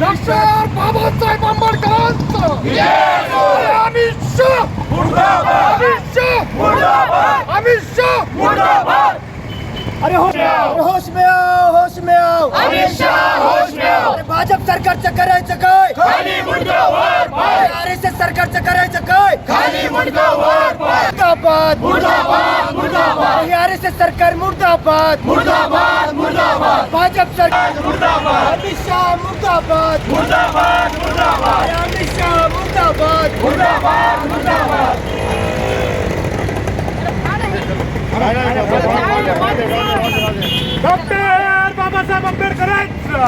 Doctor Babasaheb आंबेडकरांचं अमित शाह अमित शाह अमित अरे होश में आओ होश में आओ अमित शाह होश में आओ. भाजप सरकारचं करायचं काय खाली मुंडका वर पाय आर एस एस सरकारचं करायचं काय खाली मुंडका वर मुर्दाबाद आर एस एस सरकार मुर्दाबाद. मुर्दाबाद मुर्दाबाद. भाजप सरकार. मुर्दाबाद अमित शाह मुर्दाबाद. मुर्दाबाद मुर्दाबाद. अमित शाह मुर्दाबाद. मुर्दाबाद मुर्दाबाद. डॉक्टर बाबासाहेब आंबेडकरांचं.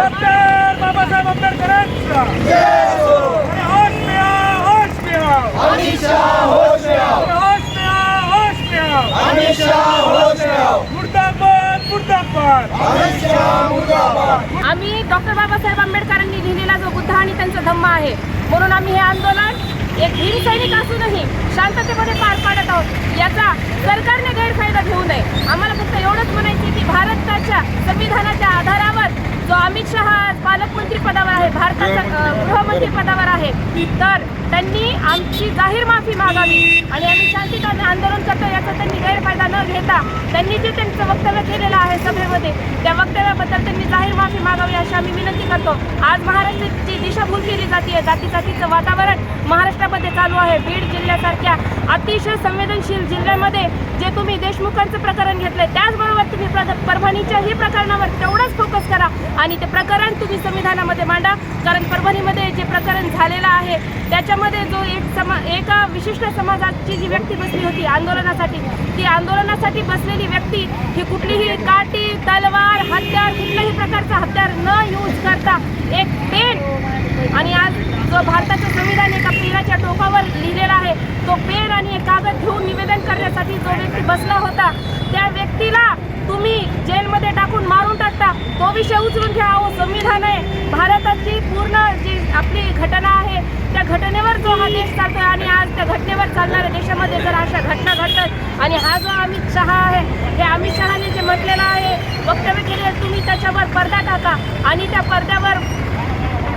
डॉक्टर बाबासाहेब आंबेडकरांचं. अरे होश में आओ होश में आओ अमित शाह होश में आओ अरे होश में आओ होश में आओ अमित शाह होश मुर्दाबाद मुर्दाबाद अमित शाह मुर्दाबाद आम्ही डॉक्टर बाबासाहेब आंबेडकरांनी लिहिलेला जो बुद्ध आणि त्यांचा धम्म आहे म्हणून आम्ही हे आंदोलन एक भीम सैनिक असूनही शांततेमध्ये पार पाडत आहोत. याचा सरकारने गैरफायदा घेऊ नये. आम्हाला फक्त एवढंच म्हणायचे की भारताच्या संविधानाच्या आधारावर जो अमित शहा पालक पालकमंत्री पदावर आहे भारताच्या अ, गृहमंत्री पदावर आहे. तर त्यांनी आमची जाहीर माफी मागावी आणि आम्ही शांतताने आंदोलन करतो याचा त्यांनी गैरफायदा न घेता त्यांनी जे त्यांचं वक्तव्य केलेलं आहे सभेमध्ये त्या वक्तव्याबद्दल त्यांनी जाहीर माफी मागावी अशी आम्ही विनंती करतो. आज महाराष्ट्राची दिशाभूल केली जाते जाती जातीचं वातावरण महाराष्ट्रामध्ये चालू आहे. बीड जिल्ह्यासारख्या अतिशय संवेदनशील जिल्ह्यामध्ये जे तुम्ही देशमुखांचं प्रकरण घेतलंय त्याचबरोबर तुम्ही परभणीच्याही प्रकरणावर तेवढंच करा आणि ते प्रकरण तुम्ही संविधानामध्ये मांडा. कारण परभणीमध्ये जे प्रकरण झालेलं आहे त्याच्यामध्ये जो एक समा एका विशिष्ट समाजाची जी व्यक्ती बसली होती आंदोलनासाठी ती आंदोलनासाठी बसलेली व्यक्ती ही कुठलीही काठी तलवार हत्यार कुठल्याही प्रकारचा हत्यार न यूज करता एक पेन आणि आज जो भारताचं संविधान एका पेनाच्या टोकावर लिहिलेला आहे तो पेन आणि एक कागद घेऊन निवेदन करण्यासाठी जो व्यक्ती बसला होता त्या व्यक्तीला तो विषय उचलून घ्या अहो संविधान आहे भारताची पूर्ण जी आपली घटना आहे त्या घटनेवर जो हा देश चालतोय आणि आज त्या घटनेवर चालणाऱ्या देशामध्ये जर अशा घटना घडतात आणि हा जो अमित शहा आहे हे अमित शहाने जे म्हटलेलं आहे वक्तव्य केले तुम्ही त्याच्यावर पडदा टाका आणि त्या पडद्यावर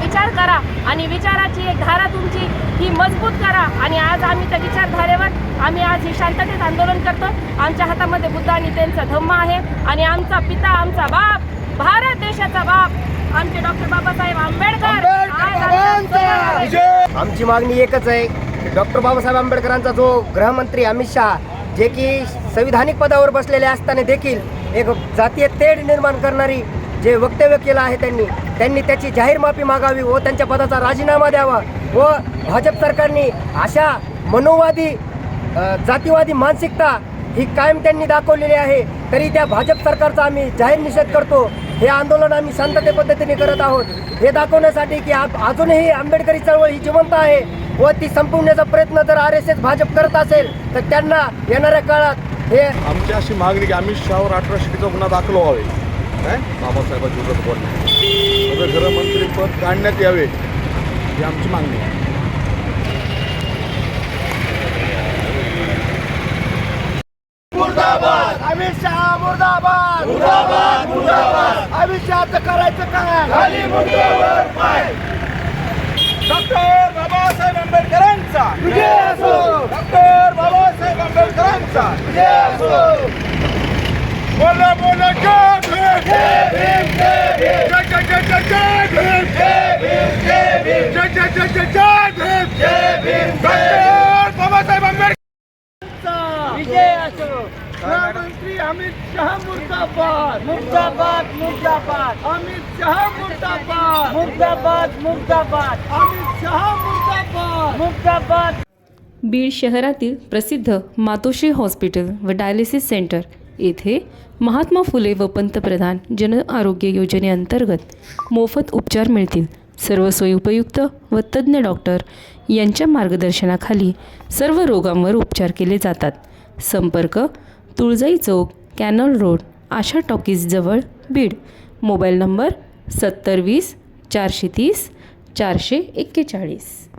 विचार करा आणि विचाराची एक धारा तुमची ही मजबूत करा आणि आज आम्ही त्या विचारधारेवर आम्ही आज हे शांततेत आंदोलन करतो आमच्या हातामध्ये बुद्ध आणि त्यांचा धम्म आहे आणि आमचा पिता आमचा बाप भारत देशाचा बाप आमचे डॉक्टर बाबासाहेब आंबेडकर. आमची मागणी एकच आहे डॉक्टर बाबासाहेब आंबेडकरांचा जो गृहमंत्री अमित शहा जे की संविधानिक पदावर बसलेले असताना देखील एक जातीय तेढ निर्माण करणारी जे वक्तव्य केलं आहे त्यांनी त्यांनी त्याची जाहीर माफी मागावी व त्यांच्या पदाचा राजीनामा द्यावा व भाजप सरकारने अशा मनोवादी जातीवादी मानसिकता ही कायम त्यांनी दाखवलेली आहे. तरी त्या भाजप सरकारचा आम्ही जाहीर निषेध करतो. हे आंदोलन आम्ही शांतते पद्धतीने करत आहोत. हे दाखवण्यासाठी की अजूनही आंबेडकरी चळवळ ही जिवंत आहे व ती संपवण्याचा प्रयत्न जर आर एस एस भाजप करत असेल तर त्यांना येणाऱ्या काळात हे आमची अशी मागणी की अमित शहावर अठराशेचा गुन्हा दाखल व्हावे. काय? बाबासाहेबांच्या विरोधात बोलणे काढण्यात यावे ही आमची मागणी आहे मुर्दाबाद अमित शहा मुर्दाबाद! मुर्दाबाद मुर्दाबाद! शहाचं करायचं काय? खाली मुंडका वर पाय! डॉक्टर बाबासाहेब आंबेडकरांचा! विजय असो! डॉक्टर बाबासाहेब आंबेडकरांचा! विजय असो! बोला बोला जय भीम! जय भीम जय भीम! जय जय जय जय भीम! जय भीम जय भीम! जय जय जय जय जय भीम! जय भीम डॉक्टर बाबासाहेब आंबेडकर विजय असो! अमित शहा मुर्दाबाद. मुर्दाबाद मुर्दाबाद. अमित शहा मुर्दाबाद. मुर्दाबाद मुर्दाबाद. अमित शहा मुर्दाबाद. मुर्दाबाद. बीड शहरातील प्रसिद्ध मातोश्री हॉस्पिटल व डायलिसिस सेंटर येथे महात्मा फुले व पंतप्रधान जन आरोग्य योजनेअंतर्गत मोफत उपचार मिळतील. सर्व सोयीउपयुक्त व तज्ज्ञ डॉक्टर यांच्या मार्गदर्शनाखाली सर्व रोगांवर उपचार केले जातात. संपर्क तुळजाई चौक कॅनल रोड आशा टॉकीजजवळ बीड. मोबाईल नंबर सत्तर वीस चारशे तीस चारशे एक्केचाळीस.